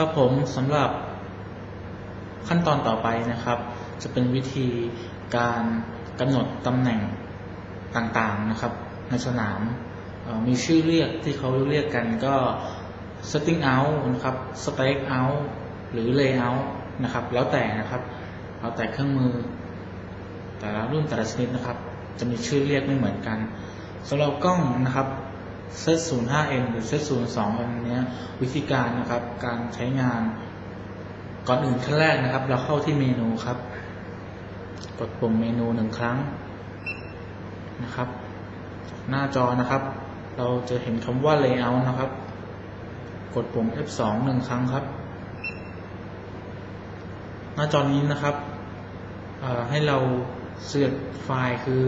ครับผมสำหรับขั้นตอนต่อไปนะครับ จะเป็นวิธีการกำหนดตำแหน่งต่างๆนะครับ ในสนามมีชื่อเรียกที่เขาเรียกกันก็ setting out นะครับ stake out หรือ layout นะครับ แล้วแต่นะครับแล้วแต่เครื่องมือ แต่ละรุ่นแต่ละชนิดนะครับ จะมีชื่อเรียกไม่เหมือนกันสำหรับกล้องนะครับ เซต 05M หรือเซต 02M เนี้ยวิธีการนะครับการใช้งาน ก่อนอื่นขั้นแรกนะครับ เราเข้าที่เมนูครับ กดปุ่มเมนูหนึ่งครั้งนะครับ หน้าจอนะครับ เราจะเห็นคำว่า layout นะครับ กดปุ่ม F2 หนึ่งครั้งครับ หน้าจอนี้นะครับให้เราเสือกไฟล์คือ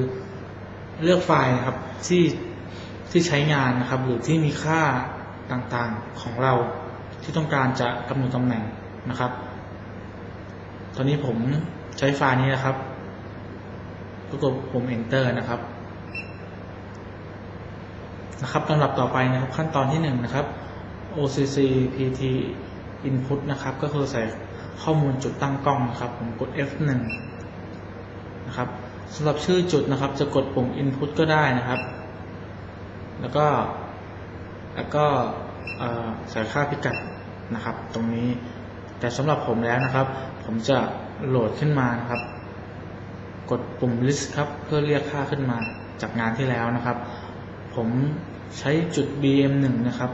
เลือกไฟล์นะครับที่ ที่ใช้งานนะครับ หรือที่มีค่าต่างๆของเราที่ต้องการจะกำหนดตำแหน่งนะครับ ตอนนี้ผมใช้ไฟล์นี้นะครับก็กดปุ่ม enter นะครับนะครับลำดับต่อไปนะครับขั้นตอนที่หนึ่งนะครับ OCC PT input นะครับ ก็คือใส่ข้อมูลจุดตั้งกล้องนะครับ ผมกด F1 นะครับสำหรับชื่อจุดนะครับ จะกดปุ่ม input ก็ได้นะครับ แล้วก็แล้วก็ใส่ค่าพิกัดนะครับ ตรงนี้ แต่สำหรับผมแล้วนะครับ ผมจะโหลดขึ้นมานะครับ กดปุ่ม list ครับ เพื่อเรียกค่าขึ้นมาจากงานที่แล้วนะครับ ผมใช้จุด BM1 นะครับ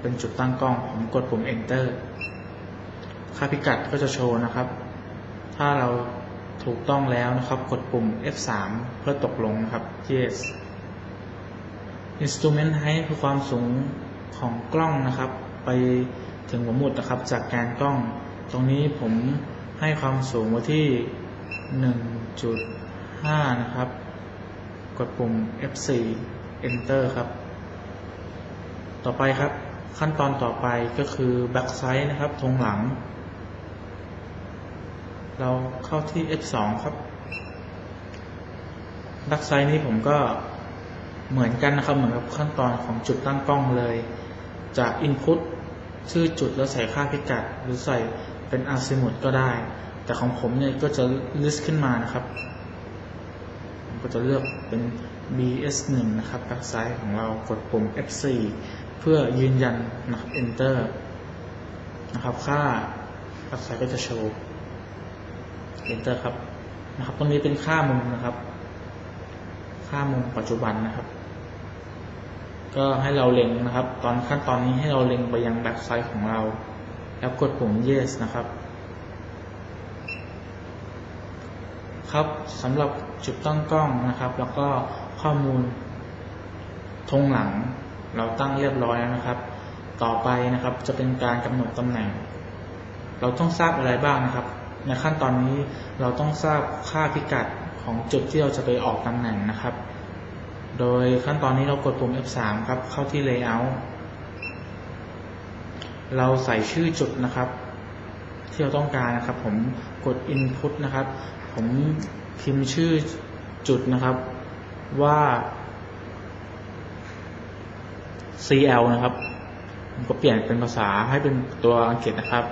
เป็นจุดตั้งกล้อง ผมกดปุ่ม enter ค่าพิกัดก็จะโชว์นะครับ ถ้าเราถูกต้องแล้วนะครับ กดปุ่ม F3 เพื่อตกลงนะครับ yes instrument height คือความสูงของกล้องนะครับ ไปถึงหัวหมุดนะครับ จากแกนกล้อง ตรงนี้ผมให้ความสูงไว้ที่ 1.5 นะครับ กดปุ่ม F4 enter ครับ ต่อไปครับขั้นตอนต่อไปก็คือ back side นะครับทงหลัง เราเข้าที่ F2 ครับ back side นี้ผมก็ เหมือนกันนะครับ เหมือนกับขั้นตอนของจุดตั้งกล้องเลย จาก input ชื่อจุดแล้วใส่ค่าพิกัด หรือใส่เป็น azimuth ก็ได้ แต่ของผมเนี่ยก็จะ list ขึ้นมานะครับผมก็จะเลือกเป็น BS1 นะครับ back side ของเรากดปุ่ม F4 เพื่อยืนยันนะครับ enter นะครับค่า back side ก็จะโชว์ enter ครับนะครับตรงนี้เป็นค่ามุมนะครับ ค่ามุมปัจจุบันนะครับ ก็ให้เราเล็งนะครับ ตอนขั้นตอนนี้ให้เราเล็งไปยัง back side ของเรา แล้วกดปุ่ม yes นะครับ ครับสำหรับจุดตั้งกล้องนะครับ แล้วก็ข้อมูลธงหลังเราตั้งเรียบร้อยแล้วนะครับ ต่อไปนะครับจะเป็นการกำหนดตำแหน่ง เราต้องทราบอะไรบ้างนะครับ ในขั้นตอนนี้เราต้องทราบค่าพิกัด ของจุดที่เราจะไปออกตำแหน่งนะครับ โดยขั้นตอนนี้เรากดปุ่ม F3 ครับ เข้าที่ Layout เราใส่ชื่อจุดนะครับ ที่เราต้องการนะครับ ผมกด Input นะครับ ผมพิมพ์ชื่อจุดนะครับ ว่า CL นะครับผมก็เปลี่ยนเป็นภาษาให้เป็นตัวอังกฤษนะครับ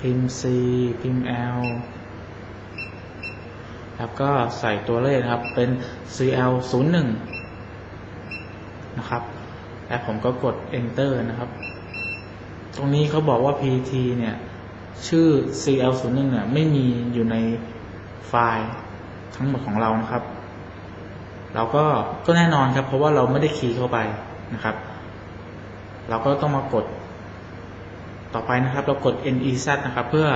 พิมพ์ C พิมพ์ L แล้วก็ใส่ตัวเลขนะครับเป็น CL 01 นะครับ และผมก็กด Enter นะครับ ตรงนี้เขาบอกว่า PT เนี่ย ชื่อ CL01 เนี่ยไม่มีอยู่ในไฟล์ทั้งหมดของเรานะครับ เราก็ก็แน่นอนครับ เพราะว่าเราไม่ได้คีย์เข้าไปนะครับ เราก็ต้องมากด ต่อไปนะครับ เรากด NEZ นะครับ เพื่อ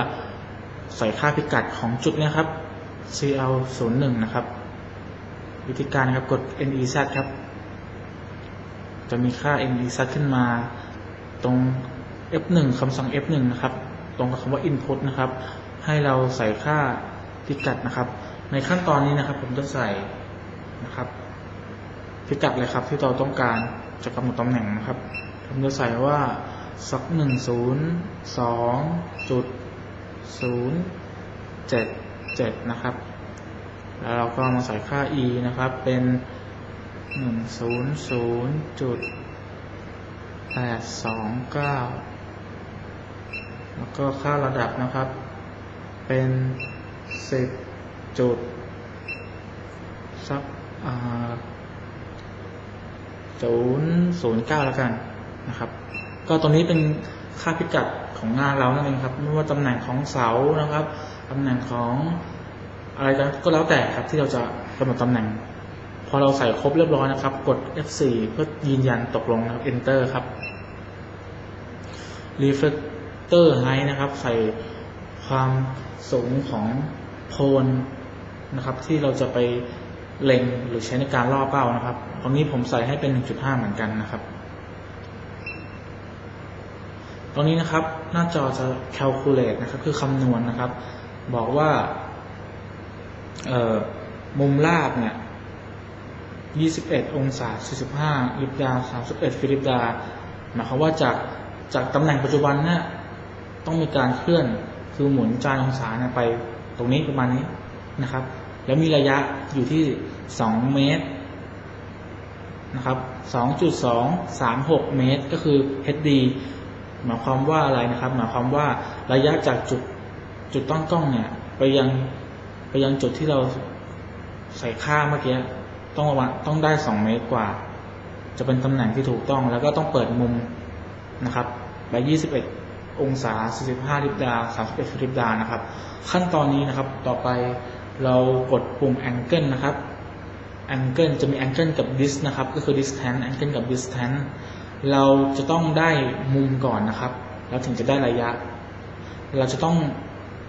ใส่ค่าพิกัดของจุดนี้ครับ CL01 นะครับ วิธีการครับกด NEZ ครับ จะมีค่า NEZ ขึ้นมา ตรง F1 คำสั่ง F1 นะครับ ตรงกับคำว่า input นะครับ ให้เราใส่ค่าพิกัดนะครับ ในขั้นตอนนี้นะครับ ผมจะใส่นะครับ พิกัดเลยครับ ที่เราต้องการจะกำหนดตำแหน่งนะครับ ผมจะใส่ว่าสักหนึ่งศูนย์สองจุดศูนย์เจ็ด เจ็ดนะครับ แล้วเราก็มาใส่ค่า e นะครับ เป็นหนึ่งศูนย์ศูนย์จุดแปดสองเก้าแล้วก็ค่าระดับนะครับ เป็นสิบจุดสักศูนย์ศูนย์เก้าแล้วกันนะครับ ก็ตรงนี้เป็นค่าพิกัดของงานเรานั่นเองครับ ไม่ว่าตำแหน่งของเสานะครับ ตำแหน่งของอะไรก็แล้วแต่ครับที่เราจะกำหนดตำแหน่ง พอเราใส่ครบเรียบร้อยนะครับ กด F4 เพื่อยืนยันตกลงนะครับ Enter ครับ Reflector Height นะครับ ใส่ความสูงของโพนนะครับ ที่เราจะไปเล็งหรือใช้ในการล่อเป้านะครับ ตรงนี้ผมใส่ให้เป็น 1.5 เหมือนกันนะครับ ตรงนี้นะครับหน้าจอจะ calculate นะครับ คือคำนวณนะครับ บอกว่าเออมุมลาบเนี่ย21 องศา 45 ลิบดา 31 ฟิลิปดา หมายความว่าจากจากตำแหน่งปัจจุบันเนี่ยต้องมีการเคลื่อนคือหมุนจานองศาเนี่ยไปตรงนี้ประมาณนี้นะครับ แล้วมีระยะอยู่ที่ 2 เมตรนะครับ 2.236 เมตรก็คือ HD หมายความว่าอะไรนะครับ หมายความว่าระยะจากจุด จุดต้นกล้องเนี่ย ไปยังไปยังจุดที่เราใส่ค่าเมื่อกี้ต้องระต้องได้2เมตรกว่า จะเป็นตำแหน่งที่ถูกต้อง แล้วก็ต้องเปิดมุมนะครับไป21 องศา 45ลิบดา 31ลิบดานะครับ ขั้นตอนนี้นะครับต่อไปเรากดปุ่ม angle นะครับ angle จะมี angle กับ dis นะครับ ก็คือ distance angle กับ distance เราจะต้องได้มุมก่อนนะครับ แล้วถึงจะได้ระยะ เราจะต้อง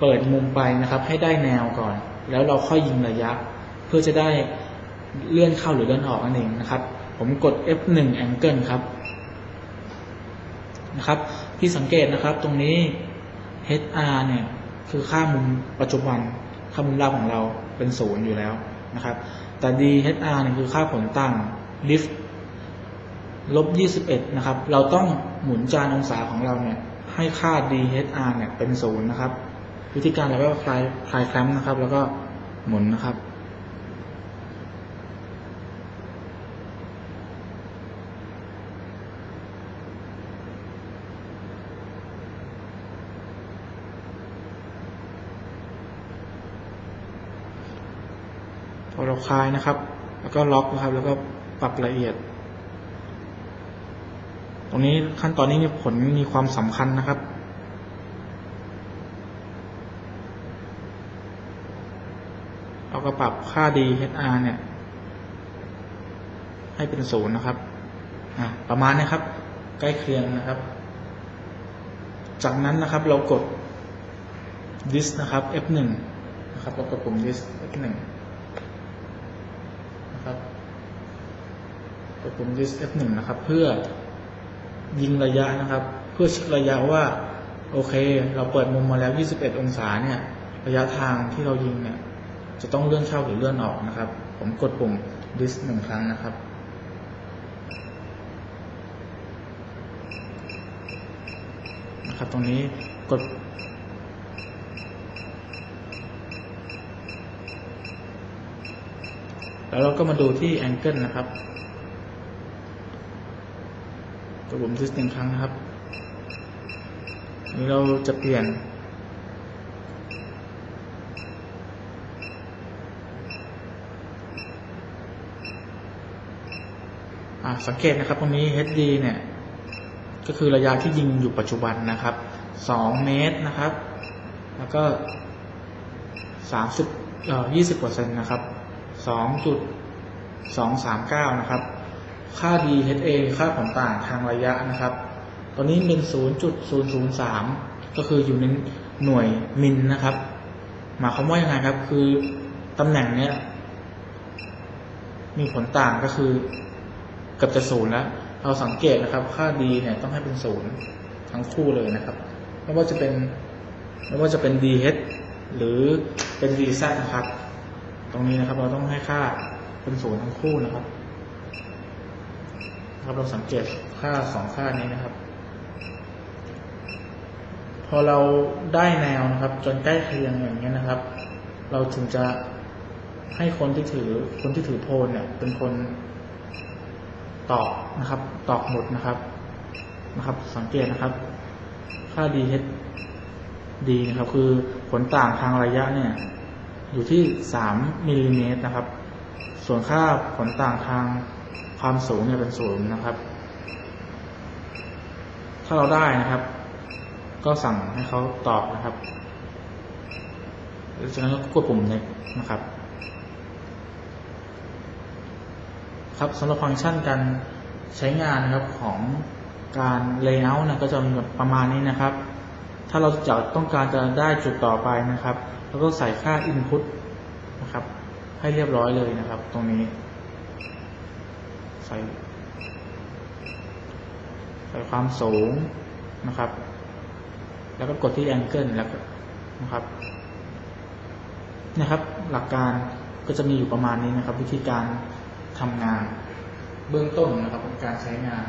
เปิดมุมไปนะครับ ให้ได้แนวก่อน แล้วเราค่อยยิงระยะ เพื่อจะได้เลื่อนเข้าหรือเลื่อนออกนั่นเองนะครับ ผมกด F1 angle ครับนะครับพี่สังเกตนะครับตรงนี้ HR เนี่ยคือค่ามุมปัจจุบันค่ามุมรอบของเราเป็นศูนย์อยู่แล้วนะครับ แต่ DHR เนี่ยคือค่าผลตั้ง lift ลบ 21 นะครับ เราต้องหมุนจานองศาของเราเนี่ยให้ค่า DHR เนี่ยเป็นศูนย์นะครับ วิธีการเราก็คลายคลายแคมป์นะครับ แล้วก็หมุนนะครับ พอเราคลายนะครับ แล้วก็ล็อกนะครับ แล้วก็ปรับละเอียด ตรงนี้ขั้นตอนนี้มีผลมีความสำคัญนะครับ เราก็ปรับค่า DHR เนี่ย ให้เป็นศูนย์นะครับประมาณนี้ครับ ใกล้เคียงนะครับ จากนั้นนะครับเรากด dis นะครับ F1 นะครับเรากดปุ่ม dis F1 นะครับกดปุ่ม dis F1 นะครับ เพื่อยิงระยะนะครับ เพื่อเช็คระยะว่า โอเค เราเปิดมุมมาแล้ว 21 องศาเนี่ย ระยะทางที่เรายิงเนี่ย จะต้องเลื่อนเข้าหรือเลื่อนออกนะครับ ผมกดปุ่ม dis หนึ่งครั้งนะครับ นะครับ ตรงนี้กด แล้วเราก็มาดูที่ angle นะครับกดปุ่ม dis หนึ่งครั้งนะครับ นี้เราจะเปลี่ยน สังเกตนะครับตรงนี้ HD เนี่ย ก็คือระยะที่ยิงอยู่ปัจจุบันนะครับ 2 เมตรนะครับ แล้วก็ 30เอ่อ20เปอร์เซ็นต์นะครับ 2.239 นะครับ ค่า DHA ค่าผลต่างทางระยะนะครับตอนนี้เป็น 0.003 ก็คืออยู่ในหน่วยมิลนะครับ หมายความว่ายังไงครับ คือตำแหน่งเนี้ยมีผลต่างก็คือ เกือบจะศูนย์แล้วเราสังเกตนะครับ ค่า D เนี่ยต้องให้เป็นศูนย์ทั้งคู่เลยนะครับ ไม่ว่าจะเป็นไม่ว่าจะเป็น DH หรือเป็น DZ นะครับ ตรงนี้นะครับ เราต้องให้ค่าเป็นศูนย์ทั้งคู่นะครับครับเราสังเกตค่าสองค่านี้นะครับ พอเราได้แนวนะครับ จนใกล้เคียงอย่างเงี้ยนะครับ เราถึงจะให้คนที่ถือคนที่ถือโพลเนี่ย เป็นคน ตอกนะครับ ตอกหมุดนะครับนะครับ สังเกตนะครับ ค่า DH ดีนะครับ คือผลต่างทางระยะเนี่ย อยู่ที่ 3มิลลิเมตรนะครับ ส่วนค่าผลต่างทางความสูงเนี่ยเป็นศูนย์นะครับ ถ้าเราได้นะครับ ก็สั่งให้เขาตอบนะครับแล้วจากนั้นก็กดปุ่ม next นะครับ ครับสำหรับฟังก์ชันการใช้งานนะครับของการ layout นะก็จะมีประมาณนี้นะครับ ถ้าเราจะต้องการจะได้จุดต่อไปนะครับเราก็ใส่ค่า input นะครับ ให้เรียบร้อยเลยนะครับ ตรงนี้ ใส่ ใส่ความสูงนะครับ แล้วก็กดที่ angle แล้วก็นะครับนะครับ หลักการก็จะมีอยู่ประมาณนี้นะครับ วิธีการ ทำงาน เบื้องต้นนะครับของการใช้งาน